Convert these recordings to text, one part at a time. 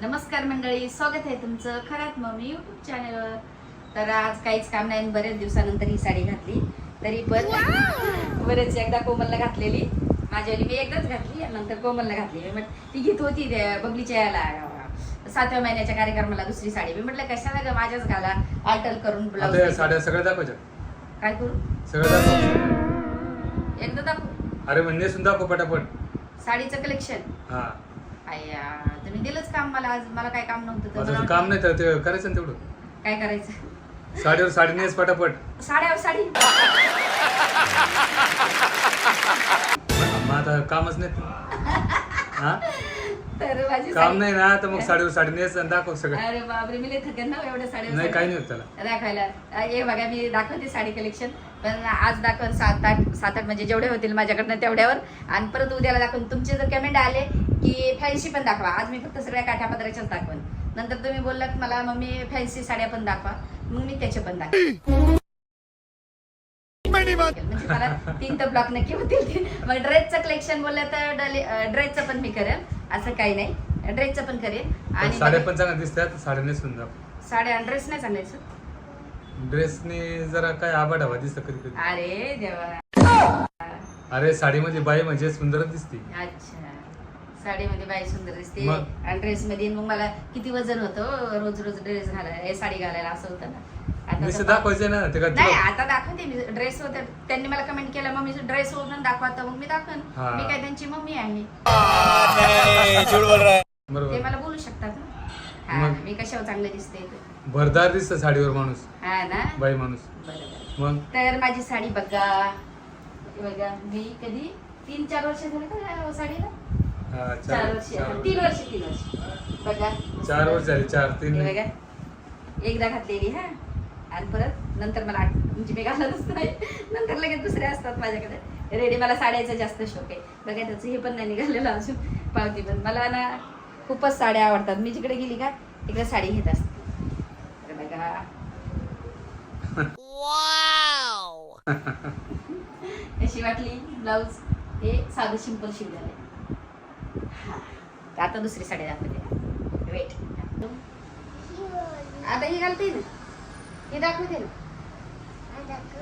नमस्कार मंडळी स्वागत आहे तुमचं खरात मम्मी युट्यूब चॅनलवर तर आज काहीच काम नाही बऱ्याच दिवसानंतर ही साडी घातली. तरी पण बरेच एकदा कोमलला घातलेली. माझ्यावाली मी एकदाच घातली नंतर कोमलला घातली मी म्हट- ती घेत होती त्या बबलीच्या याला. सातव्या महिन्याच्या कार्यक्रमाला दुसरी साडी. मी म्हटलं कशाला ग माझ्याच घाला? अल्टर करून ब्लाऊज साड्या सगळ्या दाखवायच्या. काय करू? दाखव. एकदा दाखवू. अरे म्हणजे नेसून दाखव पटापट. साडीचं कलेक्शन हा. अय्या तुम्ही दिलंच काम मला आज मला काय काम नव्हतं तर आता मला ते काम नाही तर ते करायचं ना तेवढं? काय करायचं? साडीवर साडी नेस पटापट. साड्यावर साडी? मग आता कामच नाही हा? तर माझी काम साडी- नाही ना तर मग साडीवर साडी नेस आणि दाखव सगळं. अरे बापरे मी थकेन ना एवढ्या साड्या नाही काही नाही होत त्याला. दाखवायला. अ, हे बघा मी दाखवते साडी कलेक्शन पण आज दाखवन सात आठ सात आठ म्हणजे जेवढे होतील माझ्याकडनं तेवढ्यावर. आणि परत उद्याला दाखवून तुमचे जर कमेंट आले की फॅन्सी पण दाखवा. आज मी फक्त सगळ्या काठ्या पदराच्याच दाखवन. नंतर तुम्ही बोललात मला मम्मी फॅन्सी साड्या पण दाखवा. मग मी त्याचे पण दाखव म्हणजे मला तीन तर ब्लॉक नक्की होतील. मग ड्रेसचं कलेक्शन बोललं तर ड्रेसचं पण मी करेन. असं काही नाही. ड्रेसचं पण करेन. पण आणि साड्या पण चांगल्या दिसतात साड्या नेसून दाखव साड्या ड्रेस नाही सांगायचं ड्रेसने जरा काय आबाड हवा दिसतं कधी कधी. अरे देवा. अरे साडीमध्ये बाई म्हणजे सुंदरच दिसते. अच्छा. साडीमध्ये बाई सुंदर दिसते. मग? आणि ड्रेस मध्ये मग मला किती वजन होतं रोज रोज ड्रेस घालायला हे साडी घालायला असं होतं ना. आता नुसतं तर- दाखवायचं ना ते का नाही तुला- आता दाखवते मी. ड्रेस होते. त्यांनी मला कमेंट केलं मग मी ड्रेस वरून दाखवा तर मग मी दाखवन. हा. मी काय त्यांची मम्मी आहे ते बरोबर. मला बोलू शकतात ना. हा मग? मी कशावर चांगलं दिसते ते. भरदार दिसतं साडीवर माणूस. हा ना? बाई माणूस. बरोबर. मग? तर माझी साडी बघा. हे बघा मी कधी? तीन चार वर्ष झाले का या साडीला? हा, चार चार वर्ष. चार तीन वर्ष तीन वर्ष. बघा. चार वर्ष झाली चार तीन. हे. बघा. एकदा घातलेली हा. आणि परत नंतर मला आठ- म्हणजे मी घालतच नाही. नंतर लगेच दुसरे असतात माझ्याकडे. रेडी मला साड्याचा जास्त शौक आहे. बघा त्याचं हे पण नाही निघालेलं अजून. पावती पण. मला ना खूपच साड्या आवडतात. मी जिकडे गेली का तिकडे साडी घेत असते. तर बघा. कशी वाटली ब्लाऊज? हे साधं सिंपल शिवलेलं आहे. हा. आता दुसरी साडी दाखवते. वेट आता ही घालते ना. हे दाखवते ना.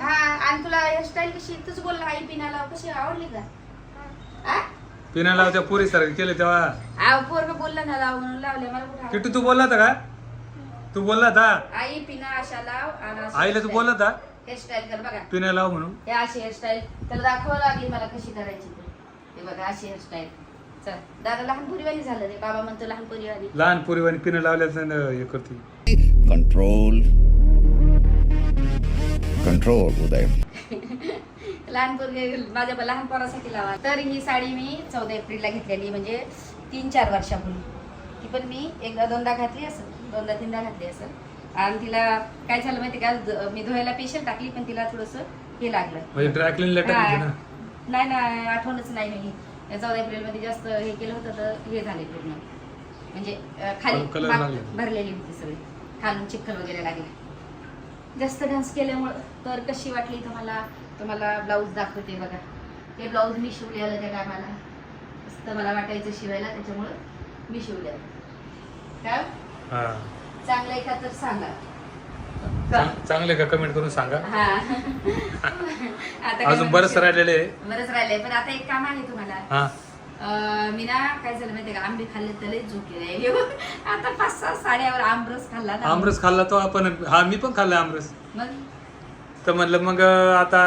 हा आणि तुला हेअरस्टाईल कशी तूच बोल आई पिनाला कशी आवडली का? पिना लावत्या पुरी सारखं केले तेव्हा. पोरग बोलला ना लाव म्हणून लावले मला किट्टू तू बोलला होता का? तू बोलला होता. आई पिना अशा लाव आईला तू. बोलला होता? हेअरस्टाईल कर बघा. पिना लाव म्हणून. हे अशी हेअरस्टाईल त्याला दाखवावं लागेल मला कशी करायची ते. हे बघा अशी हेअरस्टाईल चल दादा लहान झालं रे. बाबा म्हणतो लहान पुरीवाली. लहान पुरीवानी पिना लावल्याचं हे करते. Control. Control उदय. लहान पोरगे माझ्या प- लहान पोरासाठी लावा. तर ही साडी मी चौदा एप्रिलला घेतलेली म्हणजे तीन चार वर्षापूर्वी. ती पण मी एकदा दोनदा घातली असेल दोनदा तीनदा घातली असेल आणि तिला काय झालं माहिती का? द- मी धुवायला पेशल टाकली पण तिला थोडस हे लागलं. म्हणजे हा. ना? नाही ना आठवणच नाही मी. चौदा एप्रिलमध्ये जास्त हे केलं होतं तर हे झाले पूर्ण. म्हणजे खाली. भरलेली होती सगळी. खालून चिखल वगैरे लागला. जास्त डान्स केल्यामुळं तर कशी वाटली तुम्हाला? तुम्हाला ब्लाऊज दाखवते बघा. ते ब्लाऊज मी शिवलेलं त्या टायमाला मस्त मला वाटायचं शिवायला त्याच्यामुळं मी शिवलेलं काय हा. चांगलं आहे का तर सांगा. चांगले का कमेंट करून सांगा. हा. आता अजून बरंच? राहिलेले आहे. बरंच राहिलंय पण आता एक काम आहे तुम्हाला. हा. अं, मी ना काय झालं माहितीये का? आंबे खाल्ले तर झोपले नाही आता पाच सहा साड्यावर आमरस खाल्ला ना. आमरस खाल्ला तो आपण. हा मी पण खाल्ला आमरस. मग? तर म्हणलं मग आता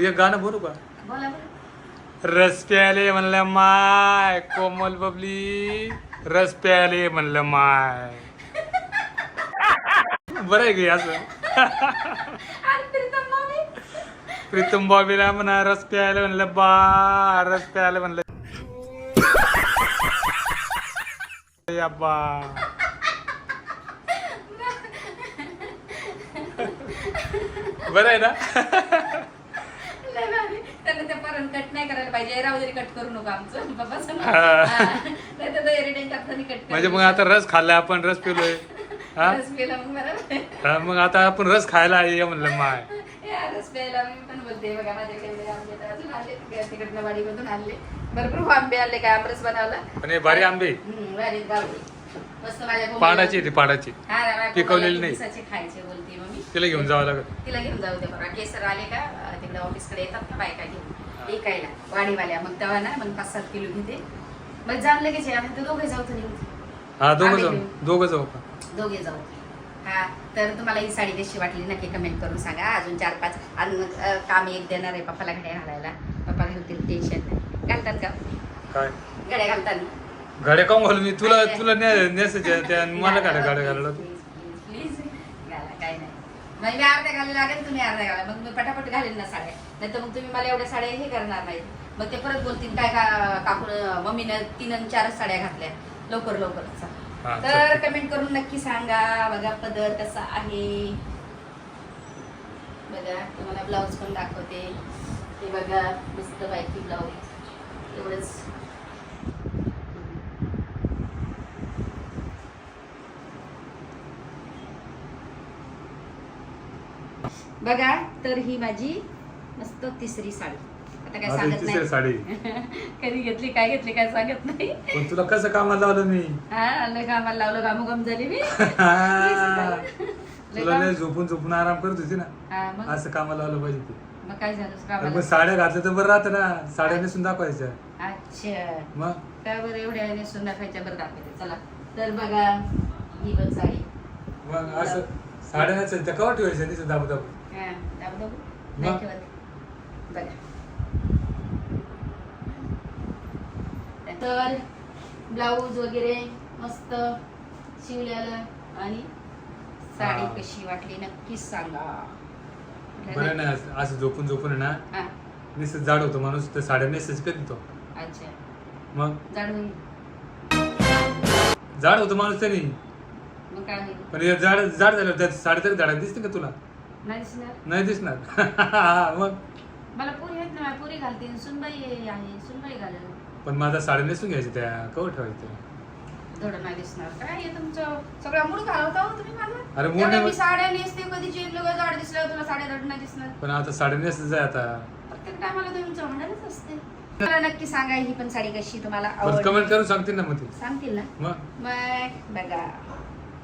एक गाणं बोलू का? बोला बरं. रस प्याले म्हणलं माय कोमल बबली. रस प्याले म्हणलं माय. बरं आहे की असं? प्रीतम बॉबीला म्हणा रस प्यायला म्हणलं बा रस प्यायला म्हणलं. बरं आहे ना. त्यांना ते कट नाही करायला पाहिजे. राहू कट करू नको आमचं. बाबा म्हणजे मग आता रस खाल्ला आपण रस पिलोय. हा? रस प्यायला मग. हा, आता आपण रस खायला ये म्हणलं माय. या रस प्यायला मी पण बोलते बघा माझ्याकडे एवढे आंबे तर अजून आले. तिकडनं वाडीमधून आणले. भरपूर आंबे आले काय आमरस बनवला. पण हे भारी आंबे. हम्म, भारी गावठी मस्त माझ्या पाडाची ती पाडाची. हा ना, माझ्या पिकवलेली नाही. दिवसाची खायची बोलते मम्मी. तिला घेऊन जावं लागत तिला घेऊन जाऊ दे बघा केसर आले का अं, तिकडे ऑफिसकडे येतात ना बायका घेऊन. विकायला वाडीवाल्या. मग तेव्हा ना मग पाच सात किलो घेते. मग जाण लगेच. आम्ही तर दोघे जाऊ तर निघू हा दोघं आम्ही जाऊ. घेऊ. दोघं जाऊ का? दोघे जाऊ. हा तर तुम्हाला ही साडी कशी वाटली नक्की कमेंट करून सांगा. अजून चार पाच आणि अं, काम एक देणार आहे पप्पाला घड्या घालायला. पप्पा घालतील टेन्शन नाही. घालतात का? काय? घड्या घालतात. गाड्या काऊन घालू मी? तुला तुला ने- नेसायच्या त्या मला गाड्या घालायला. प्लीज घाला काय नाही. मग मी अर्ध्या घालायला लागेल तुम्ही अर्ध्या घाला. मग मी पटापट घालेन ना साड्या. नाही तर मग तुम्ही मला एवढ्या साड्या हे करणार नाहीत. मग ते परत बोलतील काय का काकून मम्मीनं तीन आणि चारच साड्या घातल्या. लवकर लवकर तर. कमेंट करून नक्की सांगा बघा पदर कसा आहे. बघा तुम्हाला ब्लाऊज पण दाखवते. हे बघा मस्त बायकी ब्लाऊज एवढंच. बघा तर ही माझी मस्त तिसरी साडी. आता काय सांगत नाही. साडी. कधी घेतली काय घेतली काय सांगत नाही. पण तुला कसं कामाला लावलं मी? हा लय कामाला लावलं गामोगम झाली मी. तुला लय झोपून झोपून आराम करत होती ना? हा, मग? असं कामाला लावलं पाहिजे ते. मग काय झालं? अरे कामाला पण साड्या घातल्या तर बरं राहतं ना. साड्या नेसून दाखवायच्या. अच्छा. मग? काय बरं एवढ्या नेसून दाखवायच्या? बरं दाखवते. चला. तर बघा ही पण साडी. मग असं साड्या नसेल तर कवा ठेवायच्या? तिथं दाबू दाबू हा दाबू दाबू नाही मग? ठेवत. बघा. तर ब्लाऊज वगैरे मस्त शिवलेलं आणि साडी हा. कशी वाटली नक्कीच सांगा. बरं नाही असं- झोपून झोपून आहे ना हा. निसत जाड होतो माणूस तर साड्या नेसायची कधी तो अच्छा. मग? जाड होईल. जाड होतो माणूस तरी. मग काय होईल? पण हे जाड जाड झालं त्या साडी तरी जाड दिसते का तुला? नाही दिसणार. नाही दिसणार. मग? मला पुरी आहेत ना पुरी घालते. सुनबाई आहे. सुनबाई घालेल. पण माझा साड्या नेसून घ्यायची त्या कवर नाही दिसणार. काय हे तुमचं? सगळा मूड घालवता हो तुम्ही माझा अरे मूड नाही- मी साड्या नेसते कधी चेन लोक जाड दिसल्यावर तुला साड्या रड नाही दिसणार. पण आता साड्या नेसत जाय आता. प्रत्येक टायमाला तुमचं असते. मला नक्की सांगा ही पण साडी कशी तुम्हाला आवडली? कमेंट करून सांगतील ना मग ते. सांगतील ना? मग? मग बघा.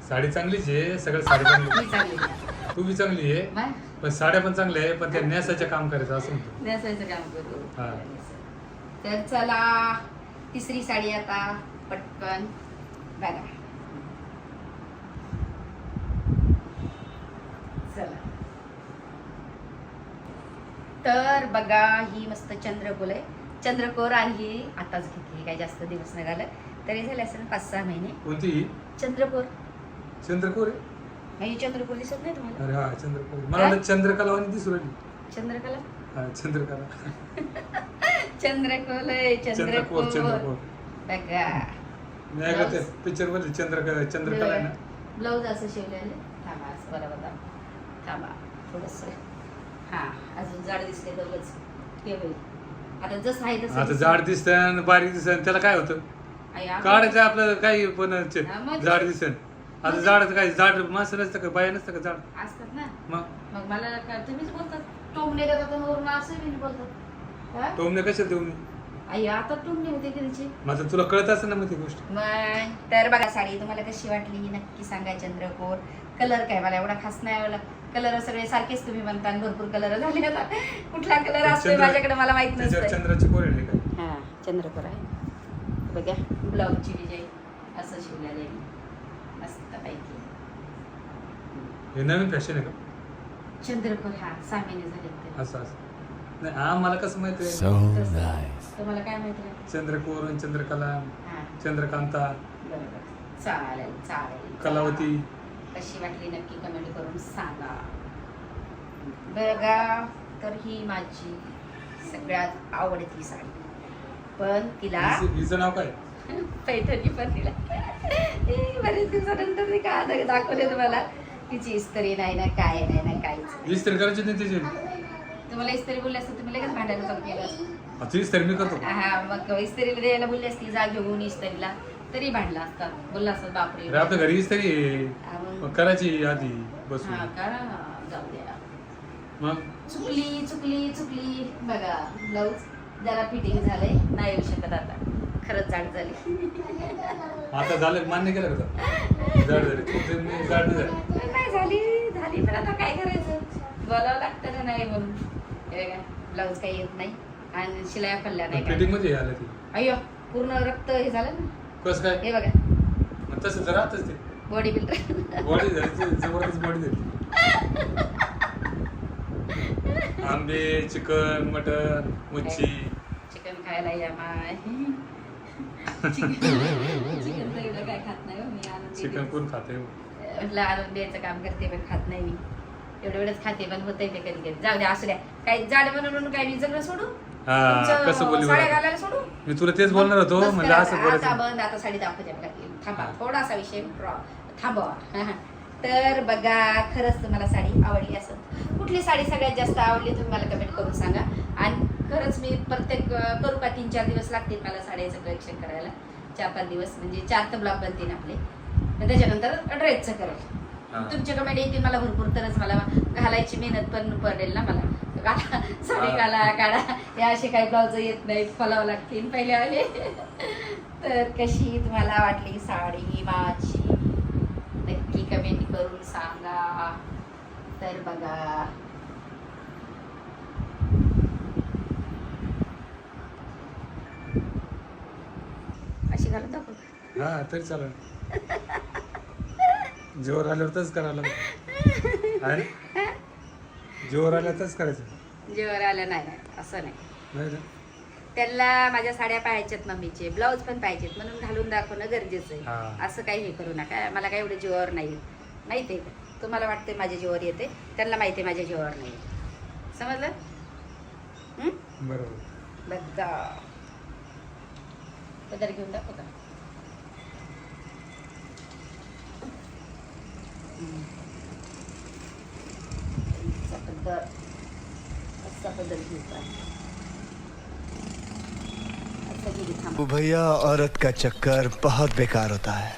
साडी चांगलीच आहे सगळं साडी चांगली मी चांगली आहे. तू बी चांगली आहे. मग? पण साड्या पण चांगल्या आहे पण त्या नेसायचं काम करायचं असं म्हणतो. नेसायचं काम करू. हा. तर चला तिसरी साडी आता पटकन. बघा. चला. तर बघा ही मस्त चंद्रकोर आहे. चंद्रकोर आणि ही आताच घेतली काही जास्त दिवस नाही झालं तरी झाले असेल पाच सहा महिने. कोणती ही? चंद्रकोर. चंद्रकोर आहे? ही चंद्रकोर दिसत नाही तुम्हाला? अरे हा चंद्रकोर. मला वाटलं चंद्रकला आणि दिसू राहिली. चंद्रकला? हा चंद्रकला. आहे बघा. मी ते पिक्चरमध्ये चंद्र चंद्रकला आहे ना? ब्लाऊज असं शिवलेलं थांबा असं बरोबर थांबा थांबा थोडस. हा अजून जाड दिसते दोघच हे होईल आता जसं आहे तसं आता. जाड दिसत बारीक दिसत त्याला काय होतं? आई, आपण- काढायचं आपलं काही पण च- हा, मग- जाड दिसन आता जाड काय? जाड माणसं नसतं का? बाया नसतं का जाड? असतात ना. मग? मग मला का तुम्हीच बोलतात. टोमणे आणि वरून असं बी बोलतात. हा? टोमने कशाला देऊ मी? आई आता टोमणे होते मग आता तुला कळत असं ना मग ती गोष्ट. मग तर बघा साडी तुम्हाला कशी वाटली नक्की सांगा चंद्रकोर. कलर काय मला एवढा खास नाही आवडला. कलर सगळे सारखेच तुम्ही म्हणता आणि भरपूर कलर झाले आता. कुठला कलर असतो चंद्र- माझ्याकडे मला माहीत त्याच्यावर नसतं चंद्राची कोर आहे का? हा चंद्रकोर आहे. बघा ब्लाऊजची डिझाईन असं शिवलेलं आहे. मस्त पैकी. हे नवीन फॅशन आहे का? चंद्रकोर हा सहा महिने झाले ते. असं असं. नाही हा मला कसं माहिती आहे? So तसं. nice. तुम्हाला काय माहिती आहे? चंद्रकोर आणि चंद्रकला हा. चंद्रकांता बरोबर. चालेल चालेल. कलावती. कशी वाटली नक्की कमेंट करून सांगा. बघा तर ही माझी सगळ्यात आवडती साडी. पण तिला हिचं हिचं नाव काय? पैठणी पण तिला. ए, बरेच दिवसानंतर मी का दाखवले तुम्हाला? तिची इस्त्री नाही ना काय नाही ना काहीच इस्त्री करायची नाही तिची? तुम्हाला इस्त्री बोलली असतं तुम्ही लगेच भांडायला चालू केलं असतं. इस्त्री मी करतो हा मग इस्त्रीला द्यायला बोलली असती जा घेऊन इस्त्रीला. तरी भांडला असता. बोलला असत बापरे. आपल्या घरी इस्त्री आहे. हा, मग- मग करायची आधी हा बसून का जाऊ द्या. मग? चुकली चुकली चुकली. बघा ब्लाऊज जरा फिटिंग झालंय. नाही येऊ शकत आता. खरंच जाड झाली. आता झालं मान्य केलं का जड झाली. तुमचं मी जाड नाही झाली नाही झाली झाली. पण आता काय करायचं? बोलावं लागतं ना नाही म्हणून. हे ब्लाऊज काही येत नाही. आणि शिलाया फल्ल्या नाही फिटिंग काय. मध्ये आलं ती. अय्यो पूर्ण रक्त हे झालं ना. कसं काय? हे बघा. मग तसं तर राहतच ते. बॉडी बिल्डर बॉडी झाली जबरदस्त बॉडी झाली आंबे चिकन मटन मच्छी. चिकन खायला या माय चिकन चिकन तर एवढं काय खात नाही हो मी आणून देते. चिकन कोण खाते म्हटलं आणून द्यायचं काम करते पण खात नाही मी. एवढं एवढंच खाते पण होतंय ते कधी कधी. जाऊ द्या असू द्या. काही जाड म्हणून काय मी सगळं सोडू? हा तुमचं कसं बोलली साड्या? घालायला सोडू? मी तुला तेच बोलणार होतो बस म्हणजे करा असं आता. आता बोलायचं. बंद आता साडी दाखवते थांबा. थोडासा विषय ड्रॉ. थांबवा तर बघा खरंच तुम्हाला साडी आवडली असं कुठली साडी सगळ्यात जास्त आवडली तुम्ही मला कमेंट करून सांगा. आणि खरंच मी प्रत्येक अं, करू का? तीन चार दिवस लागतील मला साड्याचं कलेक्शन करायला. चार पाच दिवस म्हणजे चार तर ब्लॉक बनतील आपले. त्याच्यानंतर ड्रेसचं करेल. हा. तुमचे कमेंट येतील मला भरपूर तरच मला घालायची मेहनत पण पडेल ना मला. घाला साडी. घाला काढा हे असे काही ब्लाउज येत नाहीत फलावं लागतील पहिले आले तर कशी तुम्हाला वाटली साडी माझी? नक्की कमेंट करून सांगा. तर बघा. अशी घालून दाखव. हा तरी चालेल. जोर आल्यावर तच करायला. आणि? जोर आल्यावर तच करायचं. जेवर आलं नाही असं नाही. नाही ना? त्यांना माझ्या साड्या पाहायच्यात मम्मीचे ब्लाऊज पण पाहिजेत म्हणून घालून दाखवणं गरजेचं हा. आहे असं काही हे करू नका मला काय एवढं जीवावर नाही. माहिती आहे का? तुम्हाला वाटते माझ्या जीवावर येते? त्यांना माहिती आहे माझ्या जीवावर नाही. समजलं? हं? बरोबर. बघा. पदर घेऊन दाखव का? असा पदर असा पदर घ्यायचा असं घे थांब ओ भैया औरत का चक्कर बहुत बेकार होता है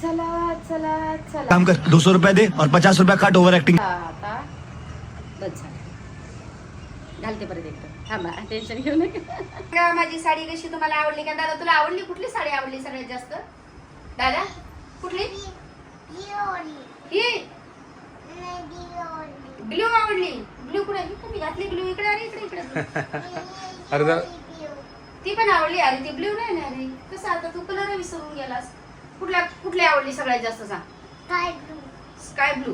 चला चला चला काम कर दो सौ रुपया दे और पचास रुपया काट ओवर एक्टिंग आता। बस झालं। घालते परत एकदा थांबा टेन्शन घेऊ नका। का माझी साडी कशी तुम्हाला आवडली? का दादा तुला आवडली? कुठली साडी आवडली सगळ्यात जास्त? दादा कुठली? ही? ब्ल्यू आवडली. ब्ल्यू कुठे? मी घातली? ब्ल्यू इकडे अरे इकडे इकडे? अरे ती पण आवडली. अरे ती ब्ल्यू नाही ना अरे कसं आता तू कलर विसरून गेलास. कुठल्या कुठली आवडली सगळ्यात जास्त सांग? स्काय ब्लू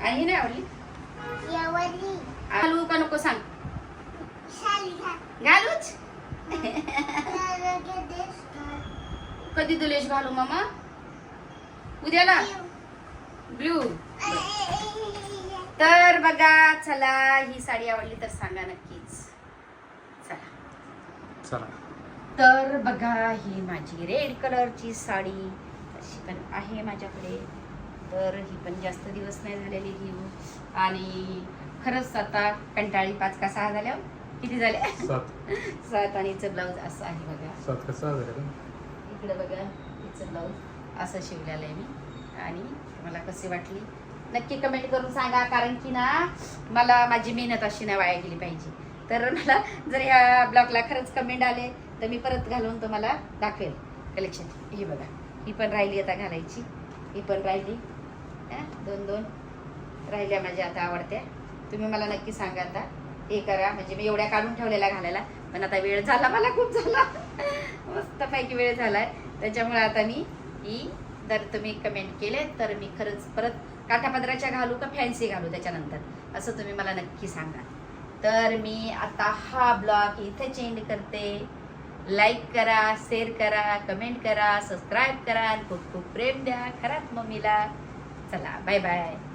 आणि ही नाही आवडली? घालू का नको सांग? घालूच? कधी दुलेश घालू मामा? उद्याला? ब्ल्यू तर बघा चला ही साडी आवडली तर सांगा नक्कीच. चला. चला. तर बघा ही माझी रेड कलरची साडी अशी पण आहे माझ्याकडे. तर ही पण जास्त दिवस नाही झालेली घेऊ आणि खरंच आता कंटाळी पाच का सहा झाल्या किती झाले? सात. आणि हिचं ब्लाऊज असं आहे बघा. सात का सहा झाले? इकडे बघा हिचं ब्लाऊज असं शिवलेलं आहे मी. आणि मला कशी वाटली? नक्की कमेंट करून सांगा कारण की ना मला माझी मेहनत अशी नाही वाया गेली पाहिजे. तर मला जर या ब्लॉगला खरंच कमेंट आले तर मी परत घालून तुम्हाला दाखवेल. कलेक्शन. ही बघा ही पण राहिली आता घालायची. ही पण राहिली. दोन दोन. राहिल्या माझ्या आता आवडत्या. तुम्ही मला नक्की सांगा आता. हे करा. म्हणजे मी एवढ्या काढून ठेवलेल्या घालायला. पण आता वेळ झाला. मला खूप झाला. मस्तपैकी वेळ झालाय. त्याच्यामुळे आता मी ही जर तुम्ही कमेंट केले तर मी खरंच परत काठापदराच्या घालू का फॅन्सी घालू त्याच्यानंतर? असं तुम्ही मला नक्की सांगा. तर मी आता हा ब्लॉग इथे चेंज करते. लाईक करा शेअर करा कमेंट करा सबस्क्राईब करा आणि खूप खूप प्रेम द्या. खरात मम्मीला. चला बाय बाय